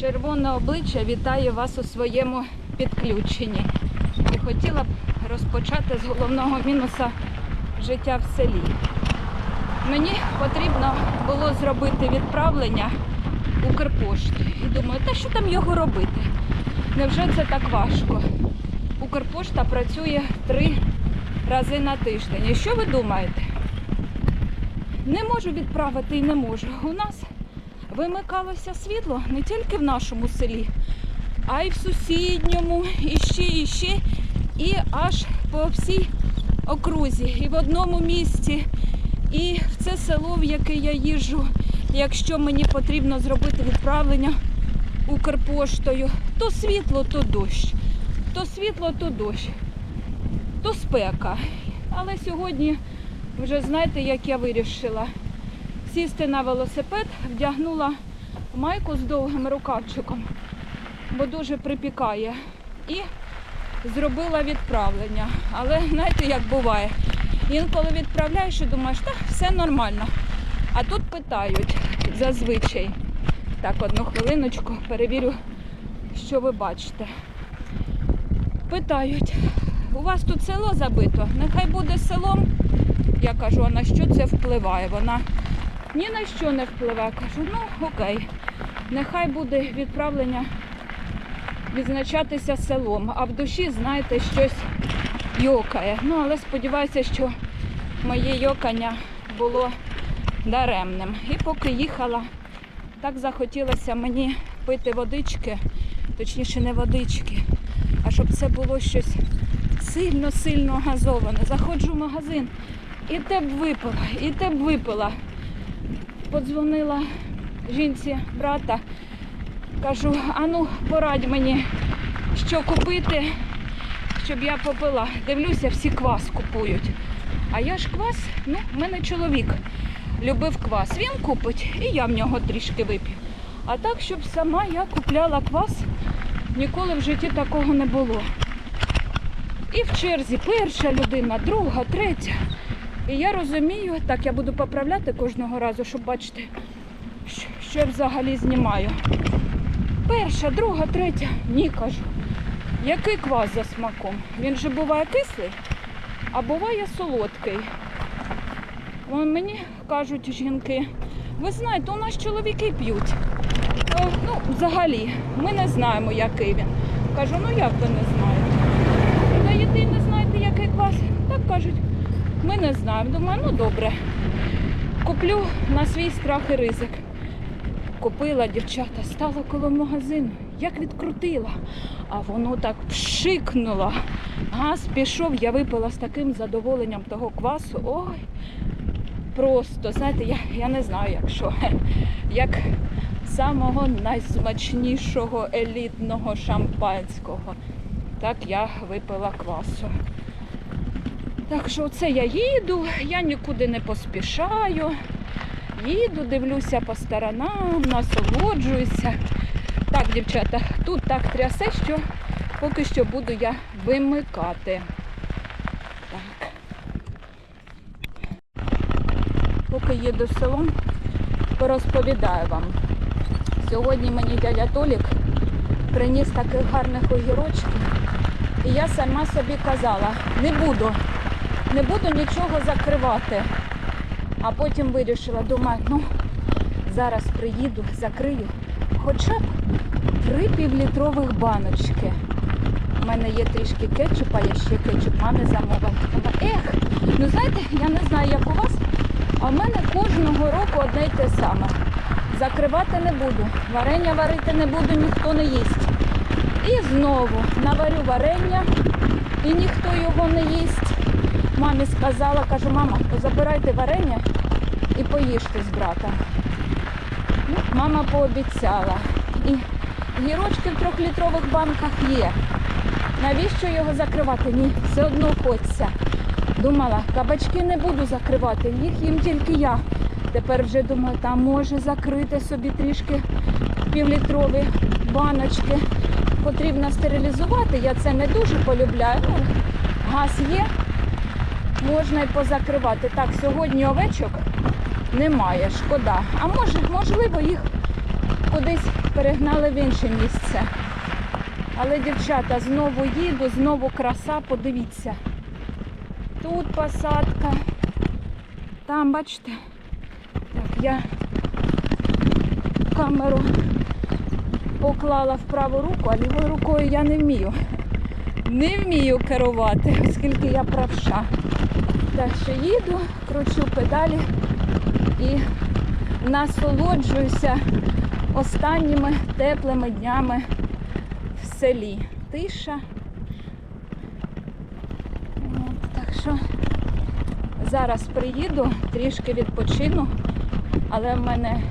Червоне обличчя вітає вас у своєму підключенні. І хотіла б розпочати з головного мінуса життя в селі. Мені потрібно було зробити відправлення Укрпошти. І думаю, та що там його робити? Невже це так важко? Укрпошта працює три рази на тиждень. І що ви думаєте? Не можу відправити і не можу. У нас вимикалося світло не тільки в нашому селі, а й в сусідньому, і ще, і ще, і аж по всій окрузі, і в одному місті, і в це село, в яке я їжджу, якщо мені потрібно зробити відправлення Укрпоштою, то світло, то дощ, то світло, то дощ, то спека. Але сьогодні вже знаєте, як я вирішила сісти на велосипед, вдягнула майку з довгим рукавчиком, бо дуже припікає. І зробила відправлення. Але знаєте, як буває, інколи відправляєш і думаєш, так, все нормально. А тут питають зазвичай. Так, одну хвилиночку перевірю, що ви бачите. Питають, у вас тут село забито? Нехай буде селом. Я кажу, а на що це впливає? Вона ні на що не впливає. Кажу, ну окей, нехай буде відправлення відзначатися селом, а в душі, знаєте, щось йокає. Ну, але сподіваюся, що моє йокання було даремним. І поки їхала, так захотілося мені пити водички, точніше не водички, а щоб це було щось сильно-сильно газоване. Заходжу в магазин і те б випила, і те б випила. Подзвонила жінці брата, кажу, ану, порадь мені, що купити, щоб я попила. Дивлюся, всі квас купують. А я ж квас, ну, в мене чоловік любив квас. Він купить і я в нього трішки вип'ю. А так, щоб сама я купляла квас, ніколи в житті такого не було. І в черзі перша людина, друга, третя. І я розумію, так я буду поправляти кожного разу, щоб бачити, що- я взагалі знімаю. Перша, друга, третя. Ні, кажу. Який квас за смаком? Він же буває кислий, а буває солодкий. Вон Мені кажуть жінки, ви знаєте, у нас чоловіки п'ють. Ну, взагалі, ми не знаємо, який він. Кажу, ну як ви не знаєте? Даєте і не знаєте, який квас? Так кажуть, ми не знаємо. Думаю, ну добре. Куплю на свій страх і ризик. Купила дівчата, стала коло магазину, як відкрутила, а воно так пшикнуло. Газ пішов, я випила з таким задоволенням того квасу. Ой, просто, знаєте, я, я не знаю, як що. Як самого найсмачнішого елітного шампанського. Так я випила квасу. Так що це я їду, я нікуди не поспішаю. Їду, дивлюся по сторонам, насолоджуюся. Так, дівчата, тут так трясе, що поки що буду я вимикати. Так. Поки їду селом, порозповідаю вам. Сьогодні мені дядя Толік приніс таких гарних огірочків. І я сама собі казала, не буду, не буду нічого закривати. А потім вирішила, думаю, ну зараз приїду, закрию хоча б три півлітрових баночки. У мене є трішки кетчупа, я ще кетчуп мамі замовила. Ех, ну знаєте, я не знаю, як у вас, а в мене кожного року одне й те саме. Закривати не буду, варення варити не буду, ніхто не їсть. І знову наварю варення, і ніхто його не їсть. Мамі сказала, кажу, мама, забирайте варення і поїжте з братом. Ну, мама пообіцяла. І гірочки в трьохлітрових банках є. Навіщо його закривати? Ні, все одно хочеться. Думала, кабачки не буду закривати, їх їм тільки я. Тепер вже думаю, там може закрити собі трішки півлітрові баночки. Потрібно стерилізувати. Я це не дуже полюбляю. Ну, газ є, можна і позакривати. Так, сьогодні овечок немає, шкода. А може, можливо, їх кудись перегнали в інше місце. Але, дівчата, знову їду, знову краса, подивіться. Тут посадка. Там, бачите. Так, я камеру поклала в праву руку, а лівою рукою я не вмію. Не вмію керувати, оскільки я правша. Так що їду, кручу педалі і насолоджуюся останніми теплими днями в селі. Тиша. Так що зараз приїду, трішки відпочину, але в мене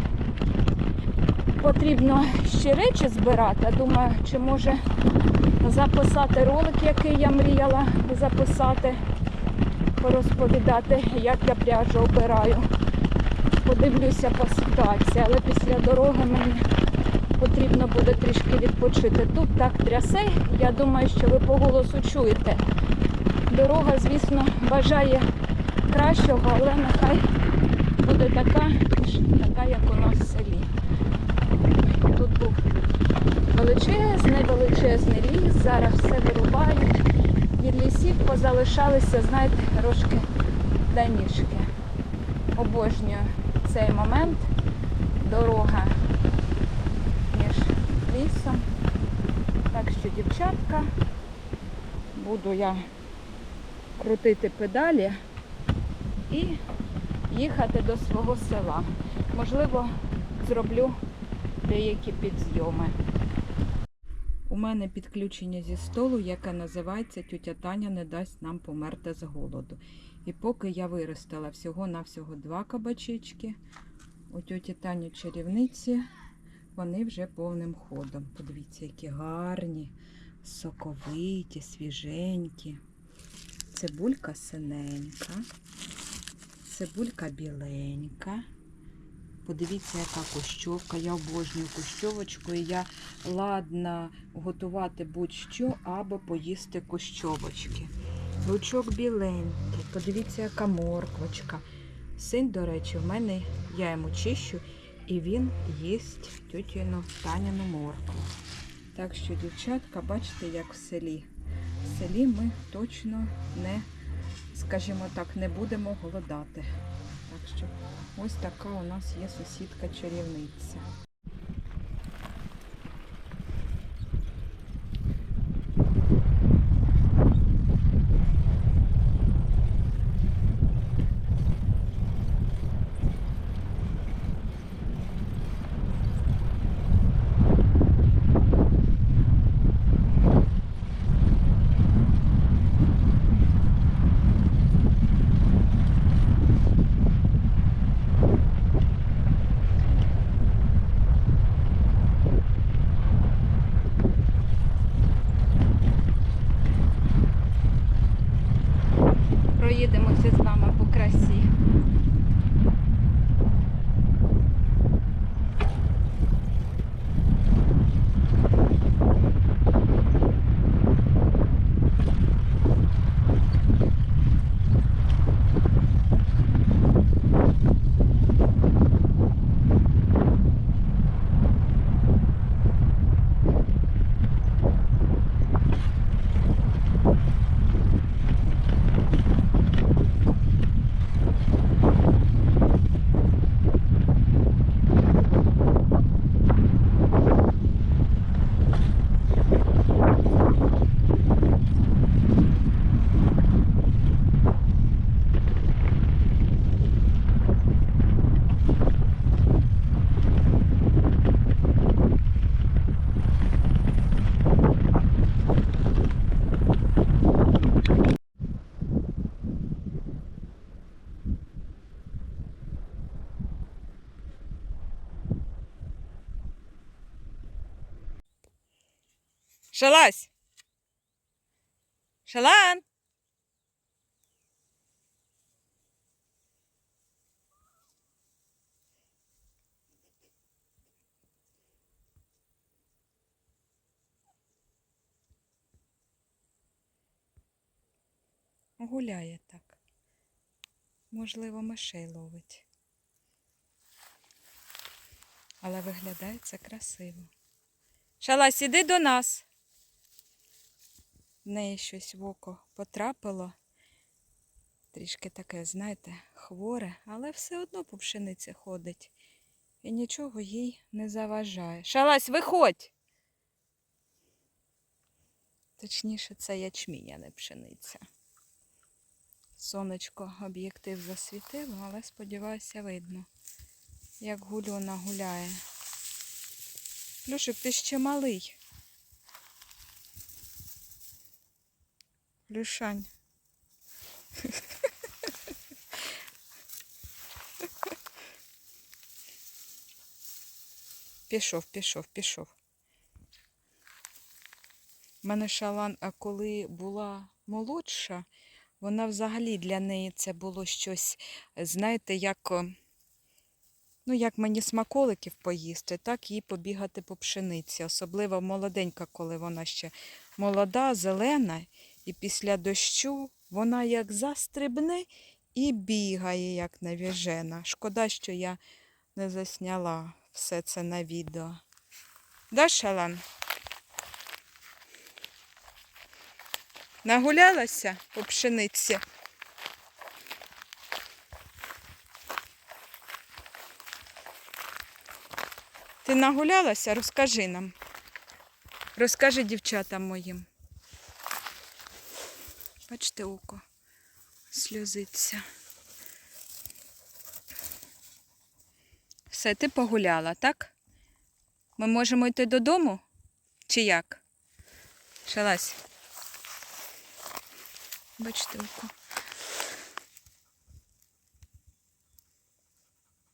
потрібно ще речі збирати. Думаю, чи може записати ролик, який я мріяла записати, порозповідати, як я пряжу обираю. Подивлюся по ситуації, але після дороги мені потрібно буде трішки відпочити. Тут так трясе, я думаю, що ви по голосу чуєте. Дорога, звісно, бажає кращого, але нехай буде така, така як у нас в селі. Тут був величезний, величезний ліс, зараз все вирубають. Від лісів позалишалися, знаєте, трошки данішки. Обожнюю цей момент. Дорога між лісом. Так що, дівчатка, буду я крутити педалі і їхати до свого села. Можливо, зроблю деякі підзйоми. У мене підключення зі столу, яке називається Тютя Таня не дасть нам померти з голоду. І поки я виростила всього-навсього два кабачечки, у тьоті Тані чарівниці вони вже повним ходом. Подивіться, які гарні, соковиті, свіженькі. Цибулька синенька, цибулька біленька. Подивіться, яка кущовка. Я обожнюю кущовочку, і я ладна готувати будь-що, аби поїсти кущовочки. Лучок біленький. Подивіться, яка морквочка. Син, до речі, в мене я йому чищу, і він їсть тютіну Таніну моркву. Так що, дівчатка, бачите, як в селі. В селі ми точно не, скажімо так, не будемо голодати. Так що ось така у нас є сусідка чарівниця. Проїдемося з вами по красі. Шалась! Шалан! Гуляє так. Можливо, мишей ловить. Але виглядає це красиво. Шалась, іди до нас. В неї щось в око потрапило. Трішки таке, знаєте, хворе, але все одно по пшениці ходить. І нічого їй не заважає. Шалась, виходь! Точніше, це ячмінь, а не пшениця. Сонечко об'єктив засвітило, але сподіваюся, видно, як гульона гуляє. Люшик, ти ще малий. Люшань. Пішов, пішов, пішов. У мене шалан, а коли була молодша, вона взагалі для неї це було щось, знаєте, як, ну, як мені смаколиків поїсти, так їй побігати по пшениці. Особливо молоденька, коли вона ще молода, зелена, і після дощу вона як застрибне і бігає, як навіжена. Шкода, що я не засняла все це на відео. Да, Шалан? Нагулялася по пшениці? Ти нагулялася? Розкажи нам. Розкажи дівчатам моїм. Бачите, око сльозиться. Все, ти погуляла, так? Ми можемо йти додому? Чи як? Шалась. Бачите, око.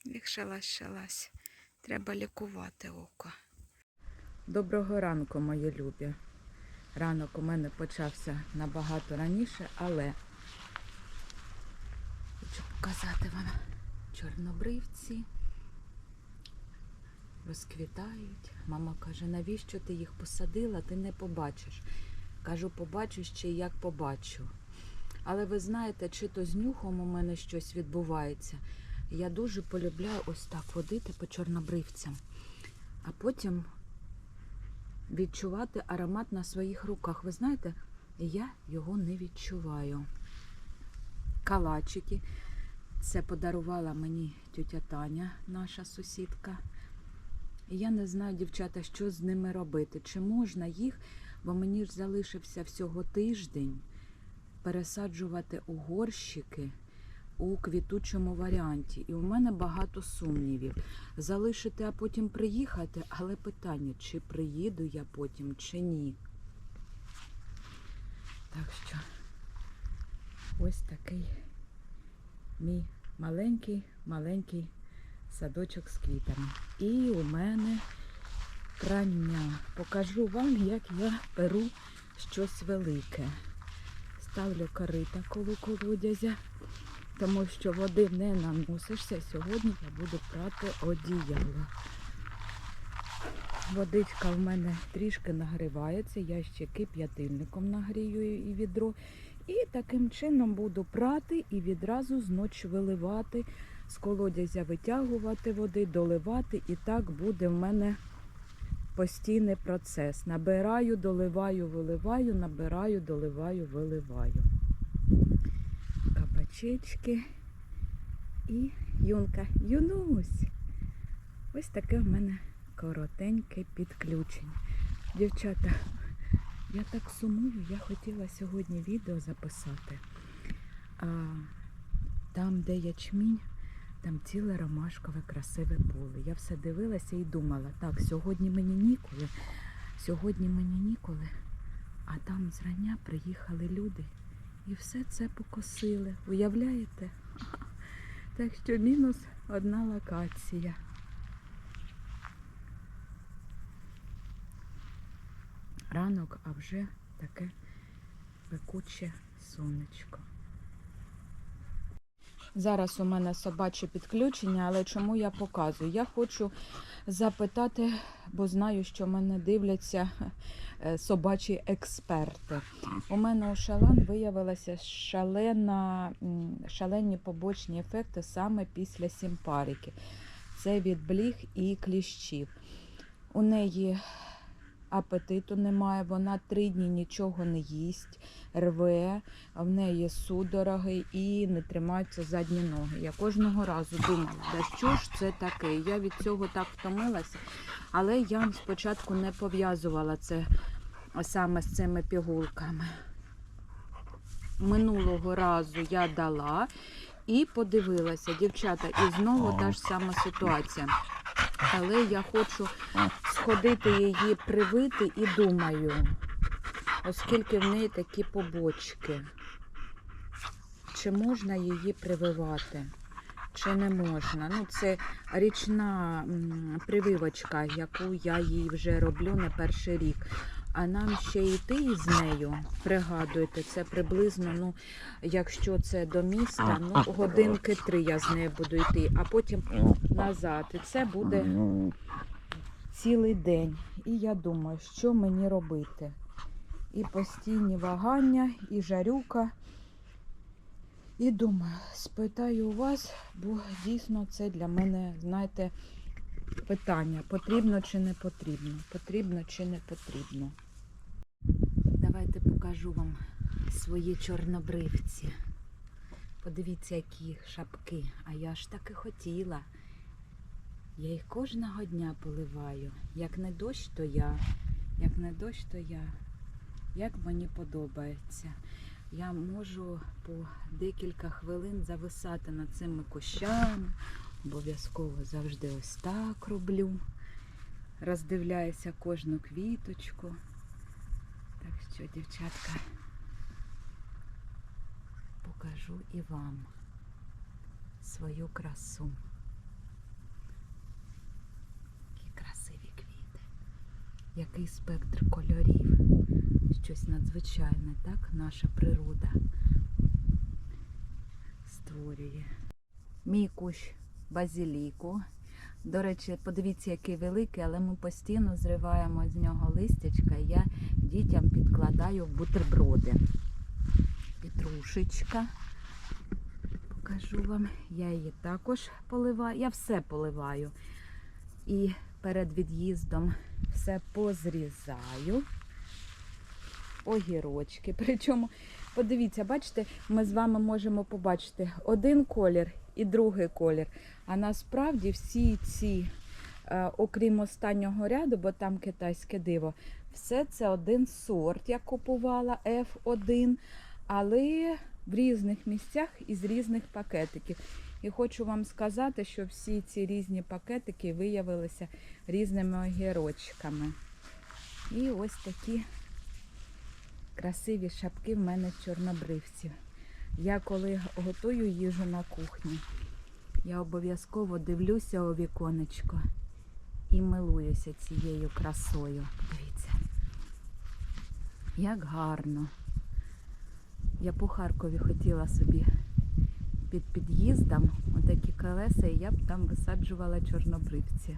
Їх шалась, шалась. Треба лікувати око. Доброго ранку, мої любі. Ранок у мене почався набагато раніше, але хочу показати вам чорнобривці. Розквітають. Мама каже, навіщо ти їх посадила, ти не побачиш. Кажу, побачу ще як побачу. Але ви знаєте, чи то з нюхом у мене щось відбувається. Я дуже полюбляю ось так водити по чорнобривцям, а потім відчувати аромат на своїх руках. Ви знаєте, я його не відчуваю. Калачики. Це подарувала мені тетя Таня, наша сусідка. Я не знаю, дівчата, що з ними робити. Чи можна їх, бо мені ж залишився всього тиждень, пересаджувати у горщики у квітучому варіанті. І у мене багато сумнівів. Залишити, а потім приїхати, але питання, чи приїду я потім, чи ні. Так що ось такий мій маленький, маленький садочок з квітами. І у мене прання. Покажу вам, як я беру щось велике. Ставлю корита коло колодязя, тому що води не наносишся. Сьогодні я буду прати одіяло. Водичка в мене трішки нагрівається, я ще кип'ятильником нагрію і відро. І таким чином буду прати і відразу зночі виливати, з колодязя витягувати води, доливати. І так буде в мене постійний процес. Набираю, доливаю, виливаю, набираю, доливаю, виливаю. Кабачечки і юнка. Юнусь. Ось таке в мене коротеньке підключення. Дівчата, я так сумую, я хотіла сьогодні відео записати. А, там, де ячмінь, там ціле ромашкове красиве поле. Я все дивилася і думала, так, сьогодні мені ніколи, сьогодні мені ніколи, а там зрання приїхали люди і все це покосили. Уявляєте? Так що мінус одна локація. Ранок, а вже таке пекуче сонечко. Зараз у мене собаче підключення, але чому я показую? Я хочу запитати, бо знаю, що мене дивляться е, собачі експерти. У мене у шалан виявилися шалена, шалені побочні ефекти саме після сімпарики. Це від бліг і кліщів. У неї апетиту немає, вона три дні нічого не їсть, рве, в неї судороги і не тримаються задні ноги. Я кожного разу думала, да що ж це таке? Я від цього так втомилася, але я спочатку не пов'язувала це саме з цими пігулками. Минулого разу я дала і подивилася, дівчата, і знову та ж сама ситуація. Але я хочу сходити її привити і думаю, оскільки в неї такі побочки, чи можна її прививати, чи не можна. Ну, це річна прививочка, яку я їй вже роблю не перший рік. А нам ще йти із нею, пригадуйте, це приблизно, ну, якщо це до міста, ну, годинки три я з нею буду йти, а потім назад. І це буде цілий день. І я думаю, що мені робити. І постійні вагання, і жарюка. І думаю, спитаю у вас, бо дійсно це для мене, знаєте, питання. Потрібно чи не потрібно? Потрібно чи не потрібно. Давайте покажу вам свої чорнобривці. Подивіться, які шапки. А я ж таки хотіла. Я їх кожного дня поливаю. Як не дощ, то я. Як не дощ, то я. Як мені подобається. Я можу по декілька хвилин зависати над цими кущами. Обов'язково завжди ось так роблю. Роздивляюся кожну квіточку. Що, дівчатка, покажу і вам свою красу. Які красиві квіти. Який спектр кольорів. Щось надзвичайне, так? Наша природа створює. Мій кущ базіліку. До речі, подивіться, який великий, але ми постійно зриваємо з нього листячка. Я дітям підкладаю бутерброди. Петрушечка. Покажу вам. Я її також поливаю. Я все поливаю. І перед від'їздом все позрізаю. Огірочки. Причому, подивіться, бачите, ми з вами можемо побачити один колір і другий колір. А насправді всі ці, е, окрім останнього ряду, бо там китайське диво, все це один сорт. Я купувала F1, але в різних місцях із різних пакетиків. І хочу вам сказати, що всі ці різні пакетики виявилися різними огірочками. І ось такі красиві шапки в мене чорнобривців. Я коли готую їжу на кухні, я обов'язково дивлюся у віконечко і милуюся цією красою. Дивіться, як гарно. Я по Харкові хотіла собі під під'їздом отакі колеса, і я б там висаджувала чорнобривці.